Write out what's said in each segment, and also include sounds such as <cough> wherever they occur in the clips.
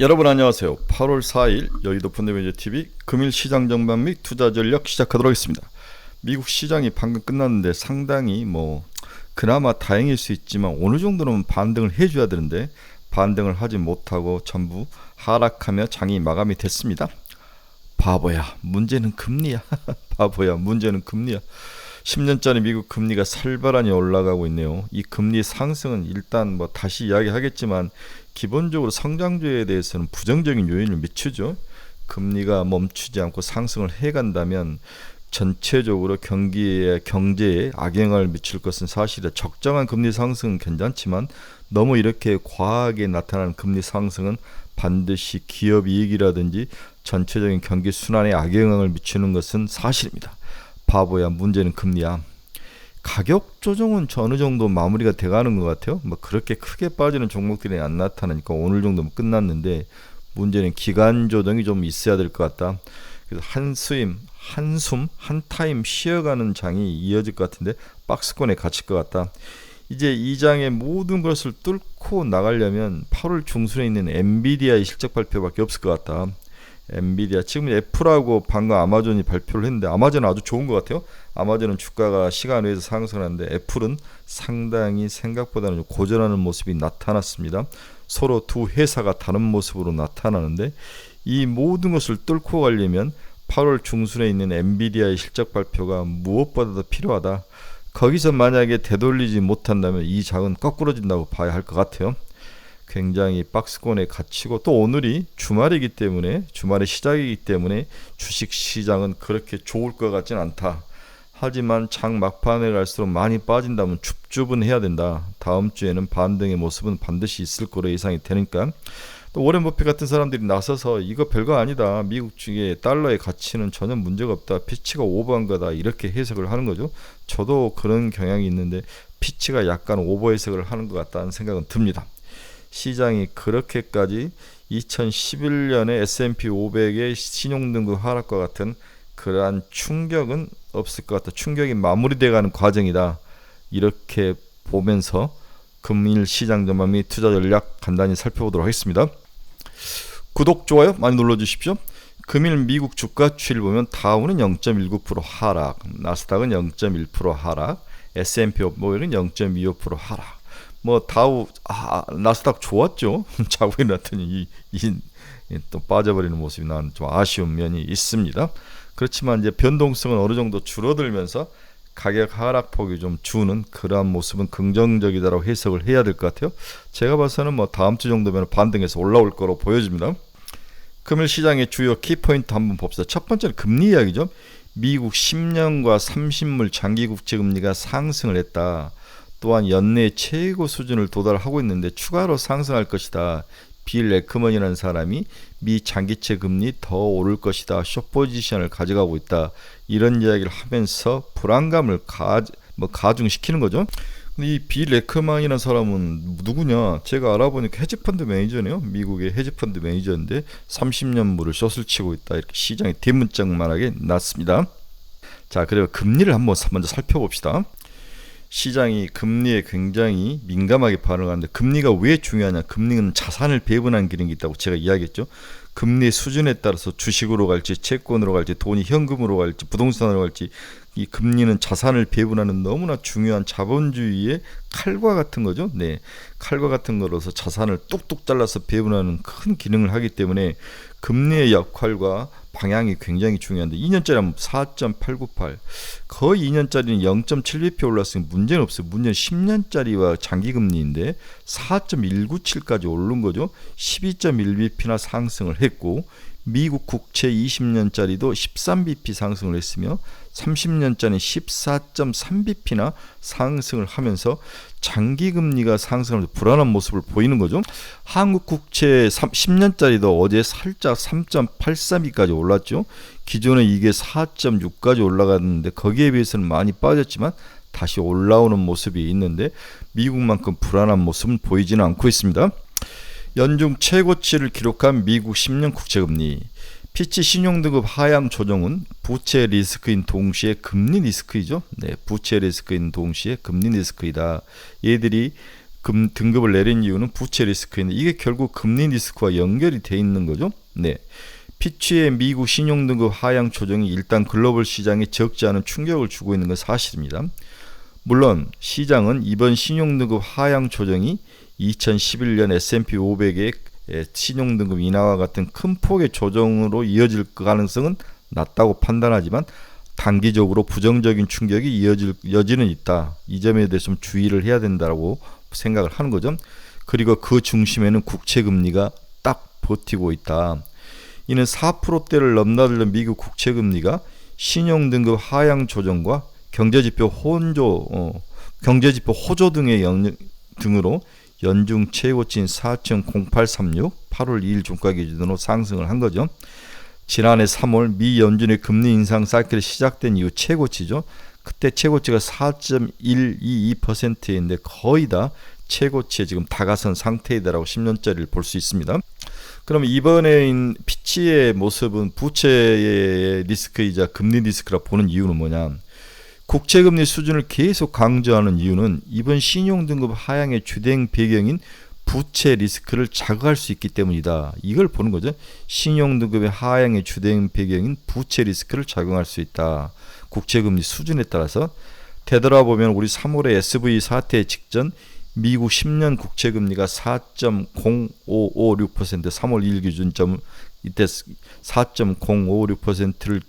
여러분 안녕하세요. 8월 4일 여의도 펀드매니저 TV 금일 시장 전망 및 투자 전략 시작하도록 하겠습니다. 미국 시장이 방금 끝났는데 상당히 뭐 그나마 다행일 수 있지만 어느 정도는 반등을 해줘야 되는데 반등을 하지 못하고 전부 하락하며 장이 마감이 됐습니다. 바보야, 문제는 금리야. <laughs> 바보야, 문제는 금리야. 10년짜리 미국 금리가 살벌하니 올라가고 있네요. 이 금리 상승은 일단 뭐 다시 이야기하겠지만 기본적으로 성장주에 대해서는 부정적인 요인을 미치죠. 금리가 멈추지 않고 상승을 해간다면 전체적으로 경기에 경제에 악영향을 미칠 것은 사실이다. 적정한 금리 상승은 괜찮지만 너무 이렇게 과하게 나타나는 금리 상승은 반드시 기업 이익이라든지 전체적인 경기 순환에 악영향을 미치는 것은 사실입니다. 바보야 문제는 금리야. 가격 조정은 어느 정도 마무리가 돼가는 것 같아요. 뭐 그렇게 크게 빠지는 종목들이 안 나타나니까 오늘 정도면 끝났는데 문제는 기간 조정이 좀 있어야 될 것 같다. 그래서 한 스임, 한숨, 한 타임 쉬어가는 장이 이어질 것 같은데 박스권에 갇힐 것 같다. 이제 이 장의 모든 것을 뚫고 나가려면 8월 중순에 있는 엔비디아의 실적 발표밖에 없을 것 같다. 엔비디아 지금 애플하고 방금 아마존이 발표를 했는데 아마존은 아주 좋은 것 같아요. 아마존은 주가가 시간 외에서 상승하는데 애플은 상당히 생각보다는 고전하는 모습이 나타났습니다. 서로 두 회사가 다른 모습으로 나타나는데 이 모든 것을 뚫고 가려면 8월 중순에 있는 엔비디아의 실적 발표가 무엇보다도 필요하다. 거기서 만약에 되돌리지 못한다면 이 장은 거꾸로진다고 봐야 할 것 같아요. 굉장히 박스권에 갇히고 또 오늘이 주말이기 때문에 주말의 시작이기 때문에 주식 시장은 그렇게 좋을 것 같진 않다. 하지만 장 막판에 갈수록 많이 빠진다면 줍줍은 해야 된다. 다음 주에는 반등의 모습은 반드시 있을 거로 예상이 되니까 또 오렌 버핏 같은 사람들이 나서서 이거 별거 아니다. 미국 중에 달러의 가치는 전혀 문제가 없다. 피치가 오버한 거다. 이렇게 해석을 하는 거죠. 저도 그런 경향이 있는데 피치가 약간 오버 해석을 하는 것 같다는 생각은 듭니다. 시장이 그렇게까지 2011년에 S&P 500의 신용등급 하락과 같은 그러한 충격은 없을 것 같다. 충격이 마무리돼가는 과정이다. 이렇게 보면서 금일 시장 전망 및 투자 전략 간단히 살펴보도록 하겠습니다. 구독, 좋아요 많이 눌러주십시오. 금일 미국 주가 추이를 보면 다우는 0.19% 하락, 나스닥은 0.1% 하락, S&P 500은 0.25% 하락. 뭐 다우 아, 나스닥 좋았죠. <laughs> 자고 일어났더니 이, 이, 또 빠져버리는 모습이 나는 좀 아쉬운 면이 있습니다. 그렇지만 이제 변동성은 어느 정도 줄어들면서 가격 하락폭이 좀 주는 그러한 모습은 긍정적이다라고 해석을 해야 될 것 같아요. 제가 봐서는 뭐 다음 주 정도면 반등해서 올라올 거로 보여집니다. 금일 시장의 주요 키포인트 한번 봅시다. 첫 번째는 금리 이야기죠. 미국 10년과 30물 장기 국채 금리가 상승을 했다. 또한 연내 최고 수준을 도달하고 있는데 추가로 상승할 것이다. 빌 레크먼이라는 사람이 미 장기채 금리 더 오를 것이다. 숏 포지션을 가져가고 있다. 이런 이야기를 하면서 불안감을 가, 뭐 가중시키는 거죠. 이빌 레크먼이라는 사람은 누구냐? 제가 알아보니까 헤지펀드 매니저네요. 미국의 헤지펀드 매니저인데 30년물을 숏을 치고 있다. 이렇게 시장에 대문짝만하게 났습니다. 자, 그리고 금리를 한번 먼저 살펴봅시다. 시장이 금리에 굉장히 민감하게 반응하는데 금리가 왜 중요하냐? 금리는 자산을 배분하는 기능이 있다고 제가 이야기했죠. 금리 수준에 따라서 주식으로 갈지 채권으로 갈지 돈이 현금으로 갈지 부동산으로 갈지 이 금리는 자산을 배분하는 너무나 중요한 자본주의의 칼과 같은 거죠. 네. 칼과 같은 거로서 자산을 뚝뚝 잘라서 배분하는 큰 기능을 하기 때문에 금리의 역할과 방향이 굉장히 중요한데 2년짜리 하면 4.898 거의 2년짜리는 0.7bp 올랐으니 문제는 없어요. 문제는 10년짜리와 장기 금리인데 4.197까지 오른 거죠. 12.1bp나 상승을 했고 미국 국채 20년짜리도 13bp 상승을 했으며 30년짜리 14.3bp나 상승을 하면서 장기 금리가 상승하면서 불안한 모습을 보이는 거죠. 한국 국채 10년짜리도 어제 살짝 3.832까지 올랐죠. 기존에 이게 4.6까지 올라갔는데 거기에 비해서는 많이 빠졌지만 다시 올라오는 모습이 있는데 미국만큼 불안한 모습은 보이지는 않고 있습니다. 연중 최고치를 기록한 미국 10년 국채 금리 피치 신용등급 하향 조정은 부채 리스크인 동시에 금리 리스크이죠. 네, 부채 리스크인 동시에 금리 리스크이다. 얘들이 금, 등급을 내린 이유는 부채 리스크인데 이게 결국 금리 리스크와 연결이 돼 있는 거죠. 네. 피치의 미국 신용 등급 하향 조정이 일단 글로벌 시장에 적지 않은 충격을 주고 있는 건 사실입니다. 물론 시장은 이번 신용 등급 하향 조정이 2011년 S&P 500의 신용 등급 인하와 같은 큰 폭의 조정으로 이어질 가능성은 낮다고 판단하지만 단기적으로 부정적인 충격이 이어질 여지는 있다. 이 점에 대해서 좀 주의를 해야 된다고 생각을 하는 거죠. 그리고 그 중심에는 국채 금리가 딱 버티고 있다. 이는 4%대를 넘나들던 미국 국채 금리가 신용 등급 하향 조정과 경제 지표 혼조, 어, 경제 지표 호조 등의 영, 등으로 연중 최고치인 4.0836 8월 2일 종가 기준으로 상승을 한 거죠. 지난해 3월 미 연준의 금리 인상 사이클이 시작된 이후 최고치죠. 그때 최고치가 4.122%인데 거의 다 최고치에 지금 다가선 상태이다라고 10년짜리를 볼 수 있습니다. 그럼 이번에 피치의 모습은 부채의 리스크이자 금리 리스크라 보는 이유는 뭐냐? 국채금리 수준을 계속 강조하는 이유는 이번 신용등급 하향의 주된 배경인 부채 리스크를 자극할 수 있기 때문이다. 이걸 보는 거죠. 신용등급의 하향의 주된 배경인 부채 리스크를 작용할 수 있다. 국채금리 수준에 따라서 되돌아보면 우리 3월에 SV 사태 직전 미국 10년 국채금리가 4.0556% 3월 1일 기준점 이때 4.056%를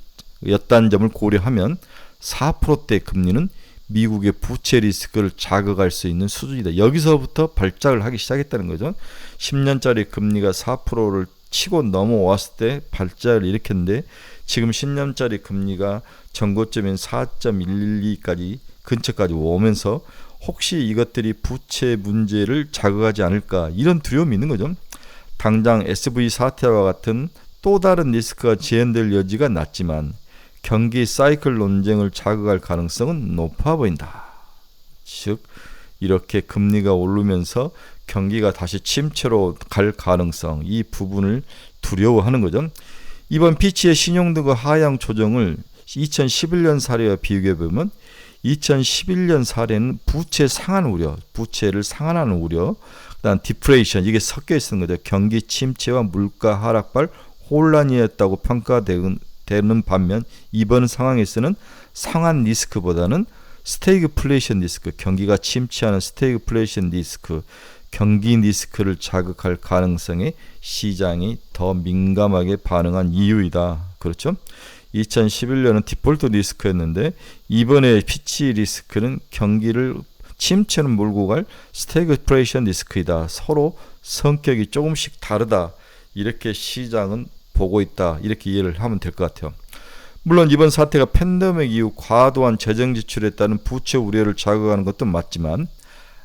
였다는 점을 고려하면 4%대 금리는 미국의 부채 리스크를 자극할 수 있는 수준이다. 여기서부터 발작을 하기 시작했다는 거죠. 10년짜리 금리가 4%를 치고 넘어왔을 때 발작을 일으켰는데 지금 10년짜리 금리가 전고점인 4.12까지 근처까지 오면서 혹시 이것들이 부채 문제를 자극하지 않을까 이런 두려움이 있는 거죠. 당장 SV 사태와 같은 또 다른 리스크가 재현될 여지가 낮지만 경기 사이클 논쟁을 자극할 가능성은 높아 보인다. 즉 이렇게 금리가 오르면서 경기가 다시 침체로 갈 가능성 이 부분을 두려워하는 거죠. 이번 피치의 신용등급 하향 조정을 2011년 사례와 비교해 보면 2011년 사례는 부채 상한 우려, 부채를 상한하는 우려, 그다음 디프레이션 이게 섞여 있는 거죠. 경기 침체와 물가 하락발 혼란이었다고 평가되는 되는 반면 이번 상황에서는 상한 리스크보다는 스테이그플레이션 리스크, 경기가 침체하는 스테이그플레이션 리스크, 경기 리스크를 자극할 가능성에 시장이 더 민감하게 반응한 이유이다. 그렇죠? 2011년은 디폴트 리스크였는데 이번에 피치 리스크는 경기를 침체는 몰고 갈 스태그플레이션 리스크이다. 서로 성격이 조금씩 다르다. 이렇게 시장은 보고 있다. 이렇게 이해를 하면 될 것 같아요. 물론 이번 사태가 팬데믹 이후 과도한 재정 지출에 따른 부채 우려를 자극하는 것도 맞지만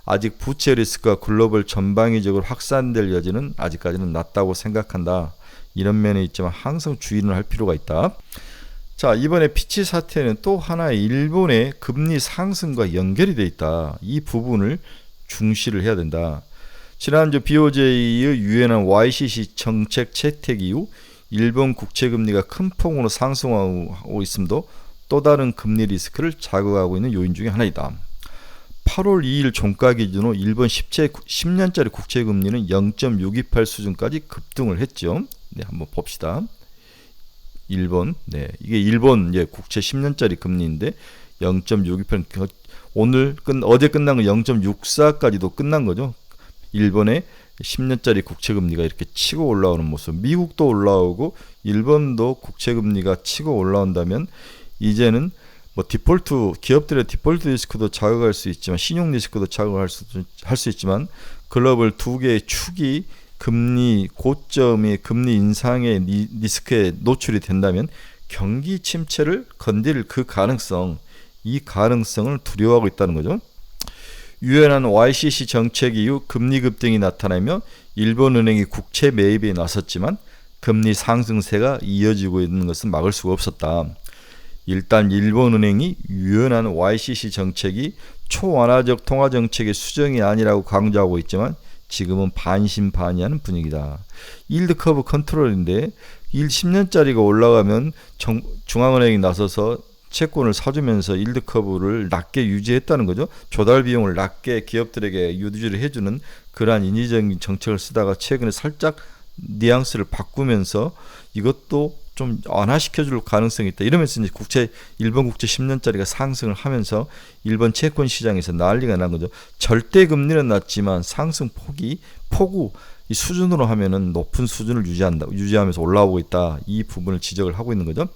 아직 부채 리스크가 글로벌 전방위적으로 확산될 여지는 아직까지는 낮다고 생각한다. 이런 면에 있지만 항상 주의를 할 필요가 있다. 자, 이번에 피치 사태는 또 하나의 일본의 금리 상승과 연결이 돼 있다. 이 부분을 중시를 해야 된다. 지난주 BOJ의 유엔한 YCC 정책 채택 이후 일본 국채 금리가 큰 폭으로 상승하고 있음도 또 다른 금리 리스크를 자극하고 있는 요인 중의 하나이다. 8월 2일 종가 기준으로 일본 10제 10년짜리 국채 금리는 0.628 수준까지 급등을 했죠. 네, 한번 봅시다. 일본, 네, 이게 일본 예, 국채 10년짜리 금리인데 0.628 오늘 끝 어제 끝난 거 0.64까지도 끝난 거죠. 일본의 10년짜리 국채 금리가 이렇게 치고 올라오는 모습. 미국도 올라오고 일본도 국채 금리가 치고 올라온다면 이제는 뭐 디폴트 기업들의 디폴트 리스크도 자극할 수 있지만 신용 리스크도 자극할 수 할 수 있지만 글로벌 두 개의 축이 금리 고점의 금리 인상의 리스크에 노출이 된다면 경기 침체를 건드릴 그 가능성 이 가능성을 두려워하고 있다는 거죠. 유연한 YCC 정책 이후 금리 급등이 나타나며 일본 은행이 국채 매입에 나섰지만 금리 상승세가 이어지고 있는 것은 막을 수가 없었다. 일단 일본 은행이 유연한 YCC 정책이 초완화적 통화 정책의 수정이 아니라고 강조하고 있지만 지금은 반신반의하는 분위기다. 일드 커브 컨트롤인데 1 10년짜리가 올라가면 정, 중앙은행이 나서서 채권을 사주면서 일드 커브를 낮게 유지했다는 거죠. 조달 비용을 낮게 기업들에게 유지를 해주는 그러한 인위적인 정책을 쓰다가 최근에 살짝 뉘앙스를 바꾸면서 이것도 좀 완화시켜줄 가능성이 있다. 이러면서 이제 국채 일본 국채 10년짜리가 상승을 하면서 일본 채권 시장에서 난리가 난 거죠. 절대 금리는 낮지만 상승 폭이 폭우 이 수준으로 하면은 높은 수준을 유지한다. 유지하면서 올라오고 있다. 이 부분을 지적을 하고 있는 거죠.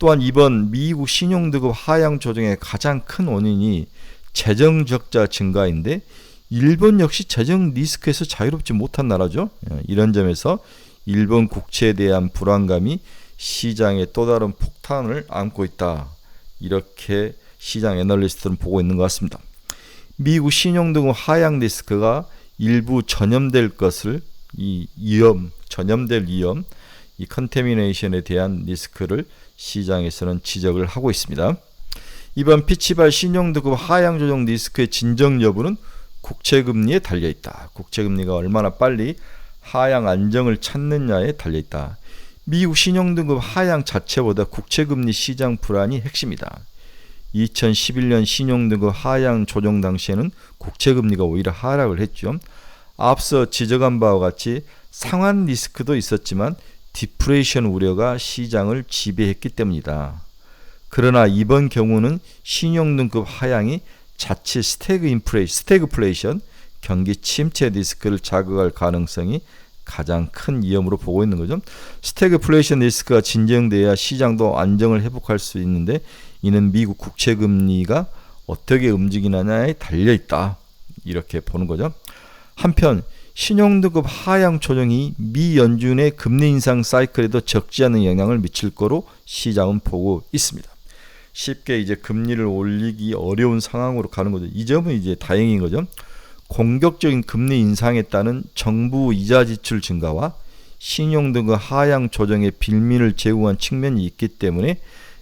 또한 이번 미국 신용등급 하향 조정의 가장 큰 원인이 재정 적자 증가인데 일본 역시 재정 리스크에서 자유롭지 못한 나라죠. 예, 이런 점에서 일본 국채에 대한 불안감이 시장에 또 다른 폭탄을 안고 있다. 이렇게 시장 애널리스트는 보고 있는 것 같습니다. 미국 신용등급 하향 리스크가 일부 전염될 것을 이 위험, 전염될 위험, 이 컨테미네이션에 대한 리스크를 시장에서는 지적을 하고 있습니다. 이번 피치발 신용등급 하향 조정 리스크의 진정 여부는 국채금리에 달려 있다. 국채금리가 얼마나 빨리 하향 안정을 찾느냐에 달려 있다. 미국 신용등급 하향 자체보다 국채금리 시장 불안이 핵심이다. 2011년 신용등급 하향 조정 당시에는 국채금리가 오히려 하락을 했죠. 앞서 지적한 바와 같이 상환 리스크도 있었지만 디프레이션 우려가 시장을 지배했기 때문이다. 그러나 이번 경우는 신용 등급 하향이 자칫 스태그 인플레이 스태그플레이션 경기 침체 리스크를 자극할 가능성이 가장 큰 위험으로 보고 있는 거죠. 스태그플레이션 리스크가 진정돼야 시장도 안정을 회복할 수 있는데 이는 미국 국채 금리가 어떻게 움직이느냐에 달려 있다. 이렇게 보는 거죠. 한편 신용등급 하향 조정이 미 연준의 금리 인상 사이클에도 적지 않은 영향을 미칠 거로 시장은 보고 있습니다. 쉽게 이제 금리를 올리기 어려운 상황으로 가는 거죠. 이 점은 이제 다행인 거죠. 공격적인 금리 인상에 따른 정부 이자 지출 증가와 신용 등의 하향 조정에 빌미를 제공한 측면이 있기 때문에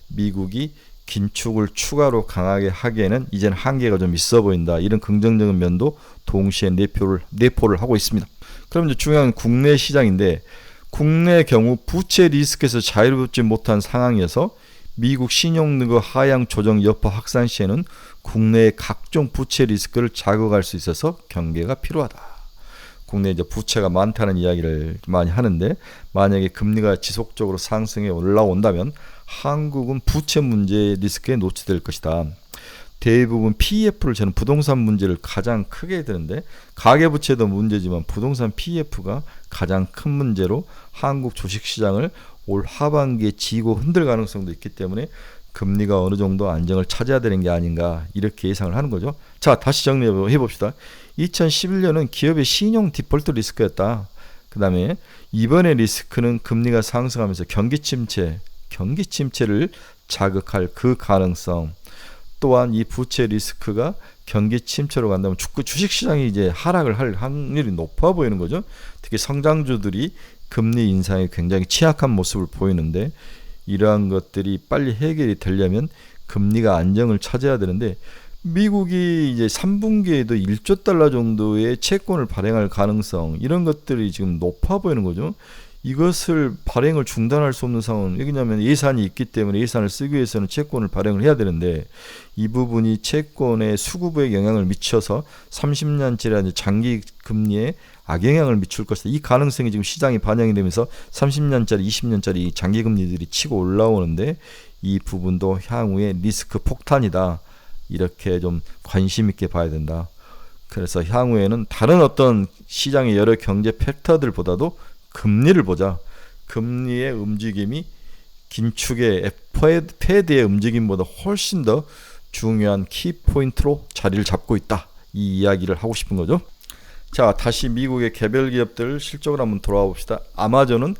미국이 긴축을 추가로 강하게 하기에는 이제는 한계가 좀 있어 보인다. 이런 긍정적인 면도 동시에 내표를 내포를 하고 있습니다. 그럼 이제 중요한 국내 시장인데 국내 경우 부채 리스크에서 자유롭지 못한 상황에서 미국 신용등급 하향 조정 여파 확산 시에는 국내의 각종 부채 리스크를 자극할 수 있어서 경계가 필요하다. 국내 이제 부채가 많다는 이야기를 많이 하는데 만약에 금리가 지속적으로 상승해 올라온다면 한국은 부채 문제 리스크에 노출될 것이다. 대부분 PEF를 저는 부동산 문제를 가장 크게 드는데 가계부채도 문제지만 부동산 PEF가 가장 큰 문제로 한국 주식시장을 올 하반기에 지고 흔들 가능성도 있기 때문에 금리가 어느 정도 안정을 찾아야 되는 게 아닌가 이렇게 예상을 하는 거죠. 자, 다시 정리해 봅시다. 2011년은 기업의 신용 디폴트 리스크였다. 그 다음에 이번의 리스크는 금리가 상승하면서 경기 침체, 경기 침체를 자극할 그 가능성. 또한 이 부채 리스크가 경기 침체로 간다면 축구 주식 시장이 이제 하락을 할 확률이 높아 보이는 거죠. 특히 성장주들이 금리 인상에 굉장히 취약한 모습을 보이는데 이러한 것들이 빨리 해결이 되려면 금리가 안정을 찾아야 되는데 미국이 이제 3분기에도 1조 달러 정도의 채권을 발행할 가능성 이런 것들이 지금 높아 보이는 거죠. 이것을 발행을 중단할 수 없는 상황은 왜냐하면 예산이 있기 때문에 예산을 쓰기 위해서는 채권을 발행을 해야 되는데 이 부분이 채권의 수급에 영향을 미쳐서 30년짜리 장기 금리에 악영향을 미칠 것이다. 이 가능성이 지금 시장이 반영이 되면서 30년짜리, 20년짜리 장기 금리들이 치고 올라오는데 이 부분도 향후에 리스크 폭탄이다. 이렇게 좀 관심 있게 봐야 된다. 그래서 향후에는 다른 어떤 시장의 여러 경제 팩터들보다도 금리를 보자. 금리의 움직임이 긴축의 패드의 움직임보다 훨씬 더 중요한 키포인트로 자리를 잡고 있다. 이 이야기를 하고 싶은 거죠. 자, 다시 미국의 개별 기업들 실적을 한번 돌아와 봅시다. 아마존은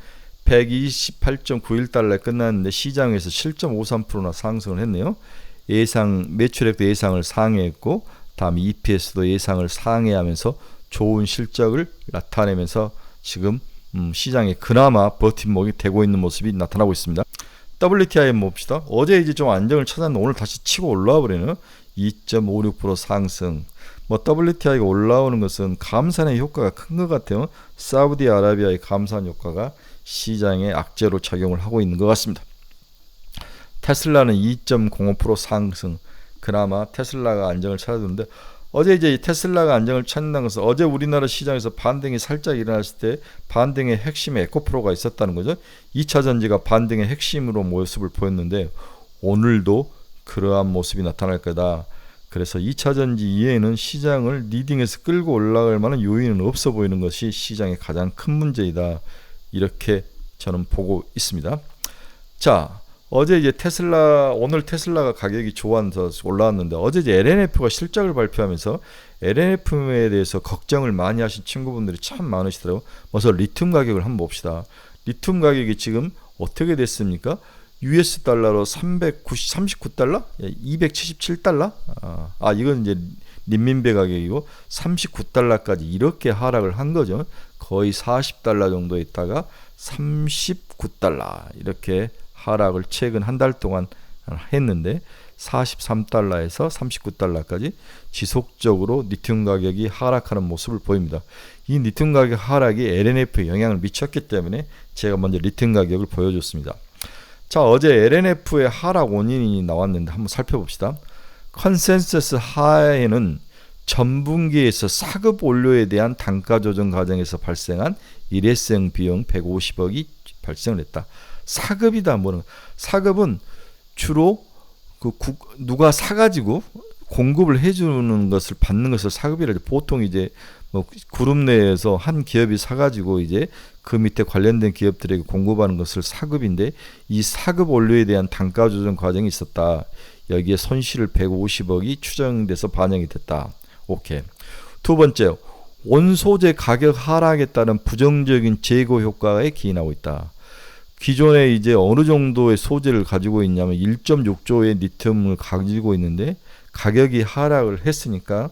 128.91달러에 끝났는데 시장에서 7.53%나 상승을 했네요. 예상 매출액도 예상을 상회했고 다음 EPS도 예상을 상회하면서 좋은 실적을 나타내면서 지금 음, 시장에 그나마 버팀목이 되고 있는 모습이 나타나고 있습니다. WTI 봅시다. 어제 이제 좀 안정을 찾았는데 오늘 다시 치고 올라와 버리는 2.56% 상승. 뭐 WTI가 올라오는 것은 감산의 효과가 큰 것 같아요. 사우디아라비아의 감산 효과가 시장에 악재로 작용을 하고 있는 것 같습니다. 테슬라는 2.05% 상승. 그나마 테슬라가 안정을 찾아두는데 어제 이제 테슬라가 안정을 찾는다는 것은 어제 우리나라 시장에서 반등이 살짝 일어났을 때 반등의 핵심에 에코프로가 있었다는 거죠. 2차 전지가 반등의 핵심으로 모습을 보였는데 오늘도 그러한 모습이 나타날 거다. 그래서 2차 전지 이외에는 시장을 리딩해서 끌고 올라갈 만한 요인은 없어 보이는 것이 시장의 가장 큰 문제이다. 이렇게 저는 보고 있습니다. 자, 어제 이제 테슬라 오늘 테슬라가 가격이 좋아서 올라왔는데 어제 이제 LNF가 실적을 발표하면서 LNF에 대해서 걱정을 많이 하신 친구분들이 참 많으시더라고. 먼저 리튬 가격을 한번 봅시다. 리튬 가격이 지금 어떻게 됐습니까? US 달러로 390, 39달러? 277달러? 아, 아, 이건 이제 린민배 가격이고 39달러까지 이렇게 하락을 한 거죠. 거의 40달러 정도 있다가 39달러 이렇게 하락을 최근 한 달 동안 했는데 43달러에서 39달러까지 지속적으로 리튬 가격이 하락하는 모습을 보입니다. 이 리튬 가격 하락이 LNF에 영향을 미쳤기 때문에 제가 먼저 리튬 가격을 보여줬습니다. 자, 어제 LNF의 하락 원인이 나왔는데 한번 살펴봅시다. 컨센서스 하에는 전분기에서 사급 원료에 대한 단가 조정 과정에서 발생한 일회성 비용 150억이 발생을 했다. 사급이다 뭐는 사급은 주로 그 국, 누가 사가지고 공급을 해주는 것을 받는 것을 사급이라 죠 보통 이제 뭐 그룹 내에서 한 기업이 사가지고 이제 그 밑에 관련된 기업들에게 공급하는 것을 사급인데 이 사급 원료에 대한 단가 조정 과정이 있었다. 여기에 손실 150억이 추정돼서 반영이 됐다. 오케이. 두 번째, 원소재 가격 하락에 따른 부정적인 재고 효과에 기인하고 있다. 기존에 이제 어느 정도의 소재를 가지고 있냐면 1.6조의 리튬을 가지고 있는데 가격이 하락을 했으니까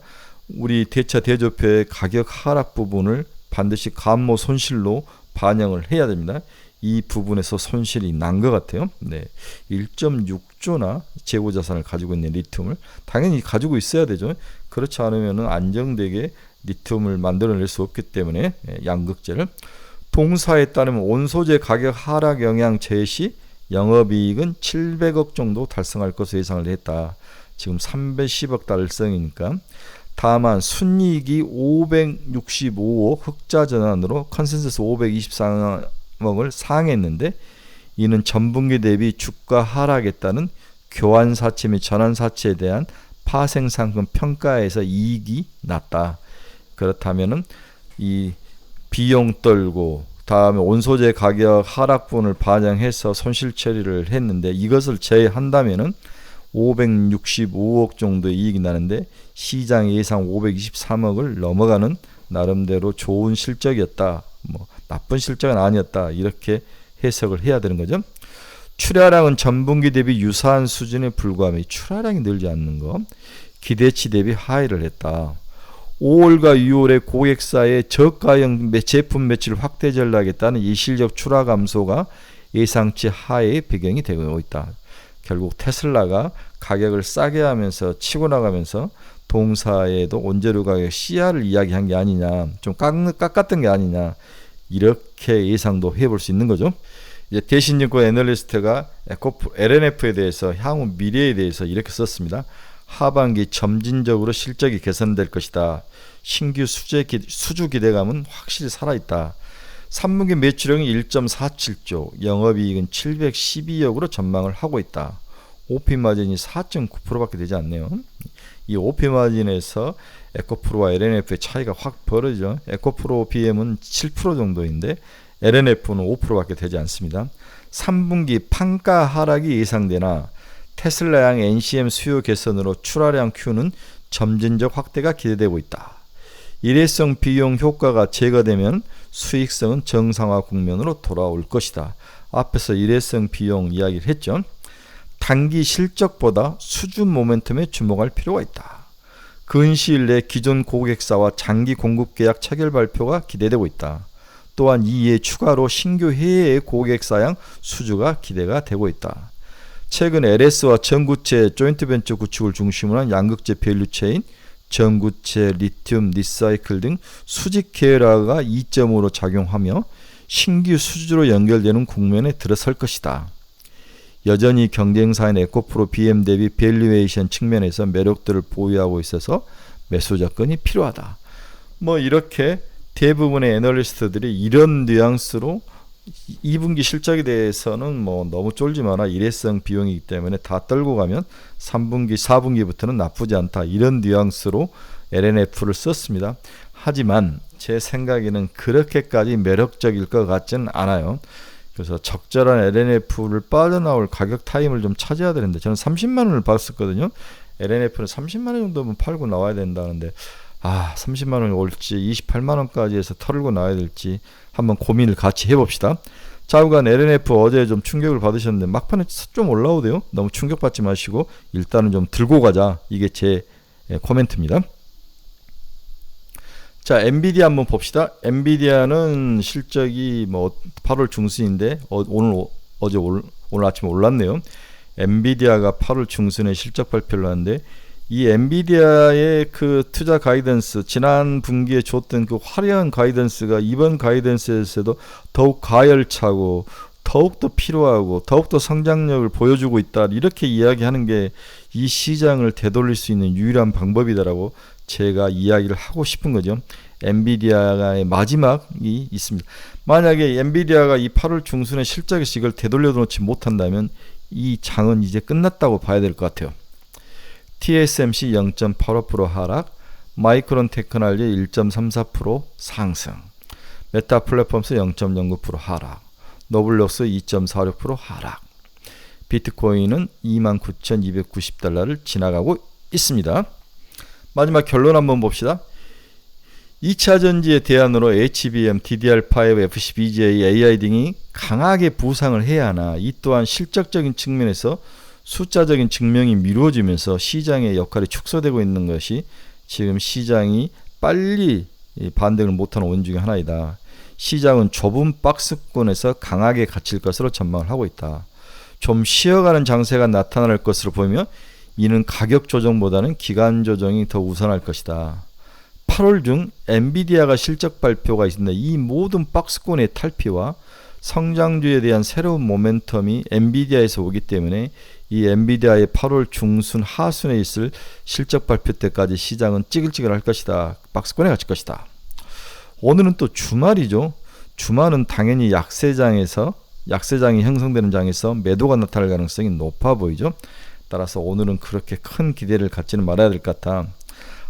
우리 대차 대조표의 가격 하락 부분을 반드시 감모 손실로 반영을 해야 됩니다. 이 부분에서 손실이 난 것 같아요. 네. 1.6조나 재고 자산을 가지고 있는 리튬을 당연히 가지고 있어야 되죠. 그렇지 않으면 안정되게 리튬을 만들어낼 수 없기 때문에 예, 양극재를 동사에 따르면 온소재 가격 하락 영향 제시 영업이익은 700억 정도 달성할 것으로 예상을 했다. 지금 310억 달성이니까 다만 순이익이 565억 흑자 전환으로 컨센서스 523억을 상했는데 이는 전분기 대비 주가 하락에 따른 교환 사채 및 전환 사채에 대한 파생 상품 평가에서 이익이 낮다. 그렇다면은 이 비용 떨고 다음에 온소재 가격 하락분을 반영해서 손실 처리를 했는데 이것을 제외한다면은 565억 정도 이익이 나는데 시장 예상 523억을 넘어가는 나름대로 좋은 실적이었다. 뭐 나쁜 실적은 아니었다. 이렇게 해석을 해야 되는 거죠. 출하량은 전분기 대비 유사한 수준에 불과하며 출하량이 늘지 않는 것, 기대치 대비 하회를 했다. 5월과 6월에 고객사의 저가형 제품 매출 확대 전략에 따른 이 실적 출하 감소가 예상치 하의 배경이 되고 있다. 결국 테슬라가 가격을 싸게 하면서 치고 나가면서 동사에도 원재료 가격 CR을 이야기한 게 아니냐, 좀 깎, 깎았던 게 아니냐 이렇게 예상도 해볼 수 있는 거죠. 이제 대신증권 애널리스트가 LNF에 대해서 향후 미래에 대해서 이렇게 썼습니다. 하반기 점진적으로 실적이 개선될 것이다. 신규 수제 기, 수주 기대감은 확실히 살아있다. 3분기 매출액이 1.47조, 영업이익은 712억으로 전망을 하고 있다. OP 마진이 4.9%밖에 되지 않네요. 이 OP 마진에서 에코프로와 LNF의 차이가 확 벌어지죠. 에코프로 BM은 7% 정도인데 LNF는 5%밖에 되지 않습니다. 3분기 판가 하락이 예상되나 테슬라양 NCM 수요 개선으로 출하량 Q는 점진적 확대가 기대되고 있다. 일회성 비용 효과가 제거되면 수익성은 정상화 국면으로 돌아올 것이다. 앞에서 일회성 비용 이야기를 했죠. 단기 실적보다 수준 모멘텀에 주목할 필요가 있다. 근시일 내 기존 고객사와 장기 공급 계약 체결 발표가 기대되고 있다. 또한 이에 추가로 신규 해외 고객사양 수주가 기대가 되고 있다. 최근 LS와 전구체 조인트 벤처 구축을 중심으로 한 양극재 밸류 체인 전구체, 리튬, 리사이클 등 수직 계열화가 이점으로 작용하며 신규 수주로 연결되는 국면에 들어설 것이다. 여전히 경쟁사인 에코프로 BM 대비 밸류에이션 측면에서 매력들을 보유하고 있어서 매수 접근이 필요하다. 뭐 이렇게 대부분의 애널리스트들이 이런 뉘앙스로 2분기 실적에 대해서는 뭐 너무 쫄지 마라 일회성 비용이기 때문에 다 떨고 가면 3분기 4분기부터는 나쁘지 않다 이런 뉘앙스로 LNF를 썼습니다. 하지만 제 생각에는 그렇게까지 매력적일 것 같지는 않아요. 그래서 적절한 LNF를 빠져나올 가격 타임을 좀 찾아야 되는데 저는 30만 원을 봤었거든요. LNF는 30만 원 정도면 팔고 나와야 된다는데 아 30만 원이 올지 28만 원까지 해서 털고 나와야 될지 한번 고민을 같이 해봅시다. 좌우간 LNF 어제 좀 충격을 받으셨는데 막판에 좀 올라오대요. 너무 충격받지 마시고 일단은 좀 들고 가자. 이게 제 예, 코멘트입니다. 자, 엔비디아 한번 봅시다. 엔비디아는 실적이 뭐 8월 중순인데 어, 오늘 어제 올, 오늘 아침에 올랐네요. 엔비디아가 8월 중순에 실적 발표를 하는데 이 엔비디아의 그 투자 가이던스 지난 분기에 줬던 그 화려한 가이던스가 이번 가이던스에서도 더욱 가열차고 더욱더 필요하고 더욱더 성장력을 보여주고 있다 이렇게 이야기하는 게 이 시장을 되돌릴 수 있는 유일한 방법이다라고 제가 이야기를 하고 싶은 거죠. 엔비디아의 마지막이 있습니다. 만약에 엔비디아가 이 8월 중순에 실적에서 이걸 되돌려 놓지 못한다면 이 장은 이제 끝났다고 봐야 될 것 같아요. TSMC 0.85% 하락, 마이크론 테크놀리 1.34% 상승, 메타 플랫폼스 0.09% 하락, 노블록스 2.46% 하락. 비트코인은 29,290달러를 지나가고 있습니다. 마지막 결론 한번 봅시다. 2차 전지의 대안으로 HBM, DDR5, F12J, AI 등이 강하게 부상을 해야 하나 이 또한 실적적인 측면에서 숫자적인 증명이 미루어지면서 시장의 역할이 축소되고 있는 것이 지금 시장이 빨리 반등을 못하는 원인 중에 하나이다. 시장은 좁은 박스권에서 강하게 갇힐 것으로 전망을 하고 있다. 좀 쉬어가는 장세가 나타날 것으로 보이며 이는 가격 조정보다는 기간 조정이 더 우선할 것이다. 8월 중 엔비디아가 실적 발표가 있습니다. 이 모든 박스권의 탈피와 성장주에 대한 새로운 모멘텀이 엔비디아에서 오기 때문에 이 엔비디아의 8월 중순 하순에 있을 실적 발표 때까지 시장은 찌글찌글할 것이다. 박스권에 갇힐 것이다. 오늘은 또 주말이죠. 주말은 당연히 약세장에서 약세장이 형성되는 장에서 매도가 나타날 가능성이 높아 보이죠. 따라서 오늘은 그렇게 큰 기대를 갖지는 말아야 될 것 같다.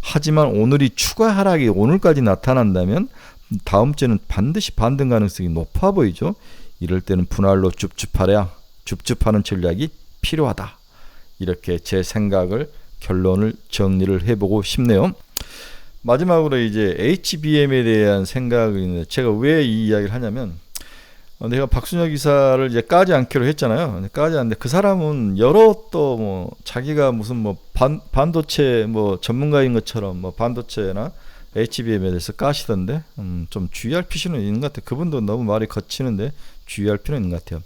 하지만 오늘이 추가 하락이 오늘까지 나타난다면 다음 주에는 반드시 반등 가능성이 높아 보이죠. 이럴 때는 분할로 줍줍하랴 줍줍하는 전략이 필요하다. 이렇게 제 생각을 결론을 정리를 해보고 싶네요. 마지막으로 이제 HBM에 대한 생각이 있는데 제가 왜 이 이야기를 하냐면 어, 내가 박순혁 기사를 이제 까지 않기로 했잖아요. 까지 않는데 그 사람은 여러 또 뭐 자기가 무슨 뭐 반, 반도체 뭐 전문가인 것처럼 뭐 반도체나 HBM에 대해서 까시던데 음, 좀 주의할 필요는 있는 것 같아요. 그분도 너무 말이 거치는데 주의할 필요는 있는 것 같아요.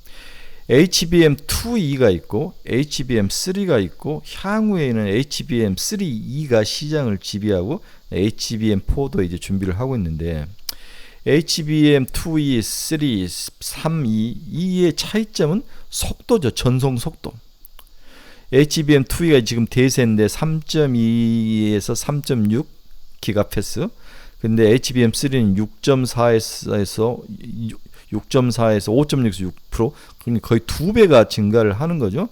HBM2E가 있고 HBM3가 있고 향후에는 HBM3E가 시장을 지배하고 HBM4도 이제 준비를 하고 있는데 HBM2E, 3, 3E, 2의 차이점은 속도죠. 전송 속도. HBM2E가 지금 대세인데 3.2에서 3.6 기가패스. 근데 HBM3는 6.4에서 6.4에서 5.6에서 6% 그러니까 거의 두 배가 증가를 하는 거죠.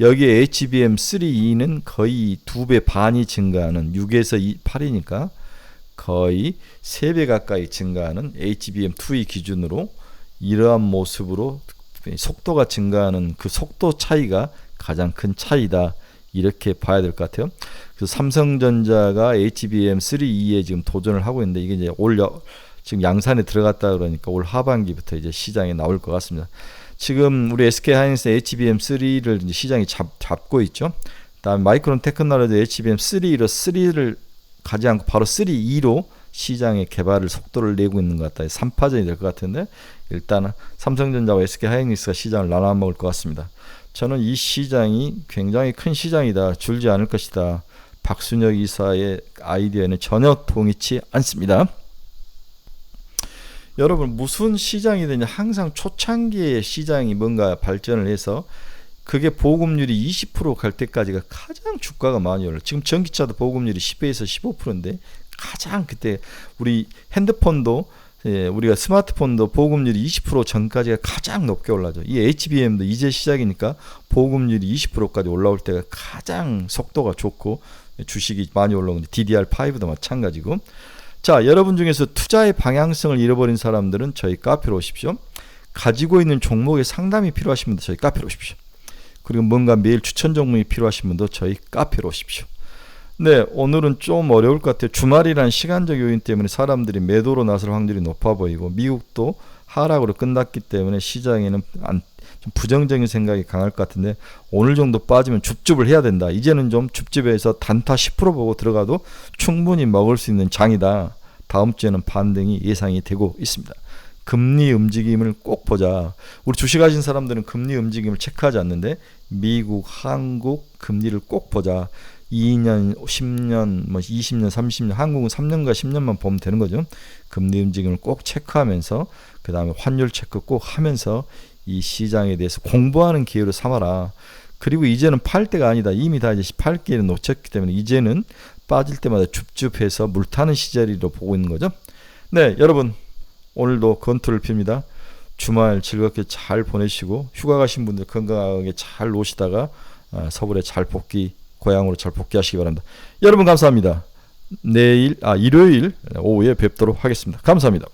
여기에 HBM3E는 거의 두 배 반이 증가하는 6에서 8이니까 거의 3배 가까이 증가하는 HBM2E 기준으로 이러한 모습으로 속도가 증가하는 그 속도 차이가 가장 큰 차이다. 이렇게 봐야 될 것 같아요. 그래서 삼성전자가 HBM3E에 지금 도전을 하고 있는데 이게 이제 올 지금 양산에 들어갔다 그러니까 올 하반기부터 이제 시장에 나올 것 같습니다. 지금 우리 SK 하이닉스 HBM3를 이제 시장이 잡, 잡고 있죠. 다음 마이크론 테크놀로지 HBM3로 3를 가지 않고 바로 3E로 시장의 개발을 속도를 내고 있는 것 같다. 3파전이 될 것 같은데 일단 삼성전자와 SK 하이닉스가 시장을 나눠 먹을 것 같습니다. 저는 이 시장이 굉장히 큰 시장이다. 줄지 않을 것이다. 박순혁 이사의 아이디어에는 전혀 동의치 않습니다. 여러분 무슨 시장이든지 항상 초창기에 시장이 뭔가 발전을 해서 그게 보급률이 20%갈 때까지가 가장 주가가 많이 올라. 지금 전기차도 보급률이 10에서 15%인데 가장 그때 우리 핸드폰도 예, 우리가 스마트폰도 보급률이 20% 전까지가 가장 높게 올라죠. 이 HBM도 이제 시작이니까 보급률이 20%까지 올라올 때가 가장 속도가 좋고 주식이 많이 올라오는데 DDR5도 마찬가지고. 자, 여러분 중에서 투자의 방향성을 잃어버린 사람들은 저희 카페로 오십시오. 가지고 있는 종목의 상담이 필요하신 분들 저희 카페로 오십시오. 그리고 뭔가 매일 추천 종목이 필요하신 분도 저희 카페로 오십시오. 네, 오늘은 좀 어려울 것 같아요. 주말이란 시간적 요인 때문에 사람들이 매도로 나설 확률이 높아 보이고 미국도 하락으로 끝났기 때문에 시장에는 안, 좀 부정적인 생각이 강할 것 같은데 오늘 정도 빠지면 줍줍을 해야 된다. 이제는 좀 줍줍해서 단타 10% 보고 들어가도 충분히 먹을 수 있는 장이다. 다음 주에는 반등이 예상이 되고 있습니다. 금리 움직임을 꼭 보자. 우리 주식 하신 사람들은 금리 움직임을 체크하지 않는데 미국, 한국 금리를 꼭 보자. 2년, 10년, 뭐 20년, 30년, 한국은 3년과 10년만 보면 되는 거죠. 금리 움직임을 꼭 체크하면서 그 다음에 환율 체크 꼭 하면서 이 시장에 대해서 공부하는 기회로 삼아라. 그리고 이제는 팔 때가 아니다. 이미 다 이제 팔 기회를 놓쳤기 때문에 이제는 빠질 때마다 줍줍해서 물 타는 시절이로 보고 있는 거죠. 네, 여러분 오늘도 건투를 핍니다. 주말 즐겁게 잘 보내시고 휴가 가신 분들 건강하게 잘 노시다가 아, 서울에 잘 복귀 고향으로 잘 복귀하시기 바랍니다. 여러분 감사합니다. 내일 아 일요일 오후에 뵙도록 하겠습니다. 감사합니다.